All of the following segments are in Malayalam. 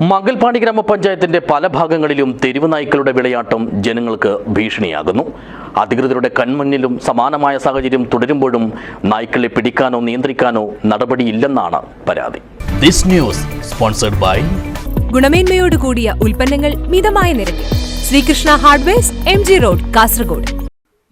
മംഗൽപാടി ഗ്രാമപഞ്ചായത്തിന്റെ പല ഭാഗങ്ങളിലും തെരുവ് നായ്ക്കളുടെ വിളയാട്ടം ജനങ്ങൾക്ക് ഭീഷണിയാകുന്നു. അധികൃതരുടെ കൺമുന്നിലും സമാനമായ സാഹചര്യം തുടരുമ്പോഴും നായ്ക്കളെ പിടിക്കാനോ നിയന്ത്രിക്കാനോ നടപടിയില്ലെന്നാണ് പരാതി. ദിസ് ന്യൂസ് സ്പോൺസർഡ് ബൈ ഗുണമേന്മയോട് കൂടിയ ഉൽപ്പന്നങ്ങൾ മിതമായ നിരക്കിൽ. Srikrishna hardwares M G road Kasaragod.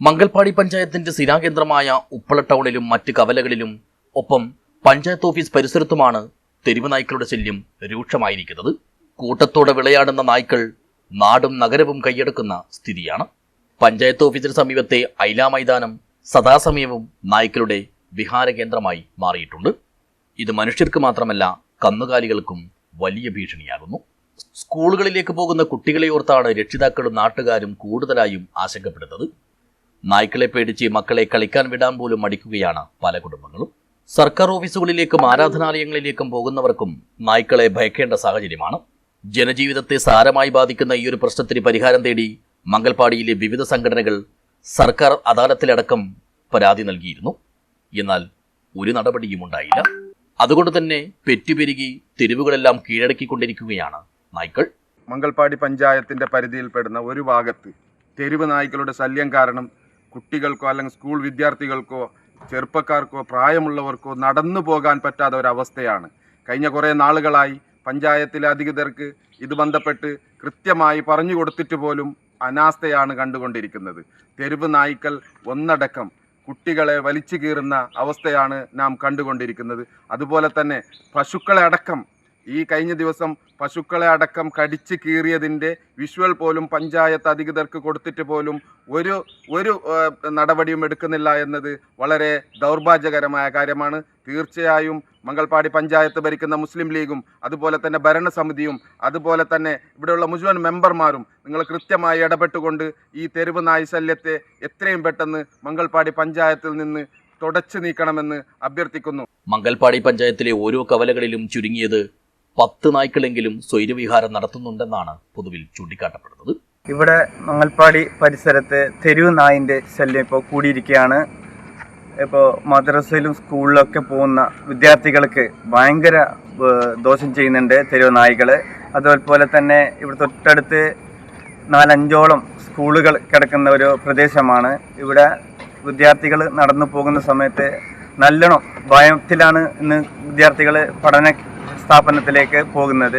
Mangalpady പഞ്ചായത്തിന്റെ സ്ഥിരാകേന്ദ്രമായ ഉപ്പള ടൗണിലും മറ്റ് കവലകളിലും ഒപ്പം പഞ്ചായത്ത് ഓഫീസ് പരിസരത്തുമാണ് തെരുവ് നായ്ക്കളുടെ ശല്യം രൂക്ഷമായിരിക്കുന്നത് കൂട്ടത്തോടെ വിളയാടുന്ന നായ്ക്കൾ നാടും നഗരവും കൈയടക്കുന്ന സ്ഥിതിയാണ്. പഞ്ചായത്ത് ഓഫീസിന് സമീപത്തെ ഐലാ മൈതാനം സദാസമയവും നായ്ക്കളുടെ വിഹാര കേന്ദ്രമായി മാറിയിട്ടുണ്ട്. ഇത് മനുഷ്യർക്ക് മാത്രമല്ല കന്നുകാലികൾക്കും വലിയ ഭീഷണിയാകുന്നു. സ്കൂളുകളിലേക്ക് പോകുന്ന കുട്ടികളെ ഓർത്താണ് രക്ഷിതാക്കളും നാട്ടുകാരും കൂടുതലായും ആശങ്കപ്പെടുന്നത്. നായ്ക്കളെ പേടിച്ച് മക്കളെ കളിക്കാൻ വിടാൻ പോലും മടിക്കുകയാണ് പല കുടുംബങ്ങളും. സർക്കാർ ഓഫീസുകളിലേക്കും ആരാധനാലയങ്ങളിലേക്കും പോകുന്നവർക്കും നായ്ക്കളെ ഭയക്കേണ്ട സാഹചര്യമാണ്. ജനജീവിതത്തെ സാരമായി ബാധിക്കുന്ന ഈ ഒരു പ്രശ്നത്തിന് പരിഹാരം തേടി മംഗൽപാടിയിലെ വിവിധ സംഘടനകൾ സർക്കാർ അദാലത്തിലടക്കം പരാതി നൽകിയിരുന്നു. എന്നാൽ ഒരു നടപടിയും ഉണ്ടായില്ല. അതുകൊണ്ട് തന്നെ പെറ്റുപെരുകി തെരുവുകളെല്ലാം കീഴടക്കിക്കൊണ്ടിരിക്കുകയാണ് നായ്ക്കൾ. മംഗൽപാടി പഞ്ചായത്തിന്റെ പരിധിയിൽപ്പെടുന്ന ഒരു ഭാഗത്ത് തെരുവ് നായ്ക്കളുടെ ശല്യം കാരണം കുട്ടികൾക്കോ അല്ലെങ്കിൽ സ്കൂൾ വിദ്യാർത്ഥികൾക്കോ ചെറുപ്പക്കാർക്കോ പ്രായമുള്ളവർക്കോ നടന്നു പോകാൻ പറ്റാത്ത ഒരവസ്ഥയാണ്. കഴിഞ്ഞ കുറേ നാളുകളായി പഞ്ചായത്തിലെ അധികൃതർക്ക് ഇത് ബന്ധപ്പെട്ട് കൃത്യമായി പറഞ്ഞു കൊടുത്തിട്ട് പോലും അനാസ്ഥയാണ് കണ്ടുകൊണ്ടിരിക്കുന്നത്. തെരുവ് നായ്ക്കൾ ഒന്നടക്കം കുട്ടികളെ വലിച്ചു കീറുന്ന അവസ്ഥയാണ് നാം കണ്ടുകൊണ്ടിരിക്കുന്നത്. അതുപോലെ തന്നെ പശുക്കളെ അടക്കം ഈ കഴിഞ്ഞ ദിവസം പശുക്കളെ അടക്കം കടിച്ച് കീറിയതിന്റെ വിഷ്വൽ പോലും പഞ്ചായത്ത് അധികൃതർക്ക് കൊടുത്തിട്ട് പോലും ഒരു ഒരു നടപടിയും എടുക്കുന്നില്ല എന്നത് വളരെ ദൗർഭാഗ്യകരമായ കാര്യമാണ്. തീർച്ചയായും മംഗൾപാടി പഞ്ചായത്ത് ഭരിക്കുന്ന മുസ്ലിം ലീഗും അതുപോലെ തന്നെ ഭരണസമിതിയും അതുപോലെ തന്നെ ഇവിടെയുള്ള മുഴുവൻ മെമ്പർമാരും നിങ്ങൾ കൃത്യമായി ഇടപെട്ടുകൊണ്ട് ഈ തെരുവ് നായ് ശല്യത്തെ എത്രയും പെട്ടെന്ന് മംഗൾപാടി പഞ്ചായത്തിൽ നിന്ന് തുടച്ചു നീക്കണമെന്ന് അഭ്യർത്ഥിക്കുന്നു. മംഗൽപാടി പഞ്ചായത്തിലെ ഓരോ കവലകളിലും ചുരുങ്ങിയത് പത്ത് നായ്ക്കളെങ്കിലും സ്വൈരവിഹാരം നടത്തുന്നുണ്ടെന്നാണ് പൊതുവിൽ ചൂണ്ടിക്കാട്ടപ്പെടുന്നത്. ഇവിടെ മങ്ങൽപ്പാടി പരിസരത്ത് തെരുവ് നായിന്റെ ശല്യം ഇപ്പോൾ കൂടിയിരിക്കുകയാണ്. ഇപ്പോൾ മദ്രസയിലും സ്കൂളിലൊക്കെ പോകുന്ന വിദ്യാർത്ഥികൾക്ക് ഭയങ്കര ദോഷം ചെയ്യുന്നുണ്ട് തെരുവ് നായ്കൾ അതുപോലെ തന്നെ ഇവിടെ തൊട്ടടുത്ത് നാലഞ്ചോളം സ്കൂളുകൾ കിടക്കുന്ന ഒരു പ്രദേശമാണ്. ഇവിടെ വിദ്യാർത്ഥികൾ നടന്നു പോകുന്ന സമയത്ത് നല്ലോണം ഭയത്തിലാണ് ഇന്ന് വിദ്യാർത്ഥികൾ പഠന സ്ഥാപനത്തിലേക്ക് പോകുന്നത്.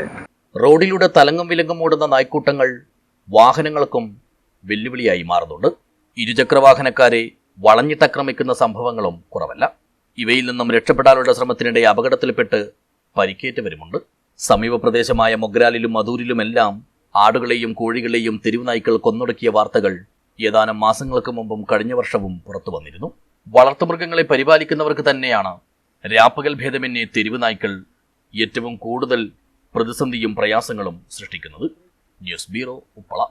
റോഡിലൂടെ തലങ്ങും വിലങ്ങും ഓടുന്ന നായ്ക്കൂട്ടങ്ങൾ വാഹനങ്ങൾക്കും വെല്ലുവിളിയായി മാറുന്നുണ്ട്. ഇരുചക്രവാഹനക്കാരെ വളഞ്ഞിട്ടക്രമിക്കുന്ന സംഭവങ്ങളും കുറവല്ല. ഇവയിൽ നിന്നും രക്ഷപ്പെടാനുള്ള ശ്രമത്തിനിടെ അപകടത്തിൽപ്പെട്ട് പരിക്കേറ്റവരുമുണ്ട്. സമീപ പ്രദേശമായ മൊഗ്രാലിലും മധൂരിലുമെല്ലാം ആടുകളെയും കോഴികളെയും തെരുവുനായ്ക്കൾ കൊന്നൊടുക്കിയ വാർത്തകൾ ഏതാനും മാസങ്ങൾക്ക് മുമ്പും കഴിഞ്ഞ വർഷവും പുറത്തു വന്നിരുന്നു. വളർത്തുമൃഗങ്ങളെ പരിപാലിക്കുന്നവർക്ക് തന്നെയാണ് രാപ്പകൽ ഭേദമന്യേ തെരുവുനായ്ക്കൾ ഏറ്റവും കൂടുതൽ പ്രതിസന്ധിയും പ്രയാസങ്ങളും സൃഷ്ടിക്കുന്നത് ന്യൂസ് ബ്യൂറോ ഉപ്പള.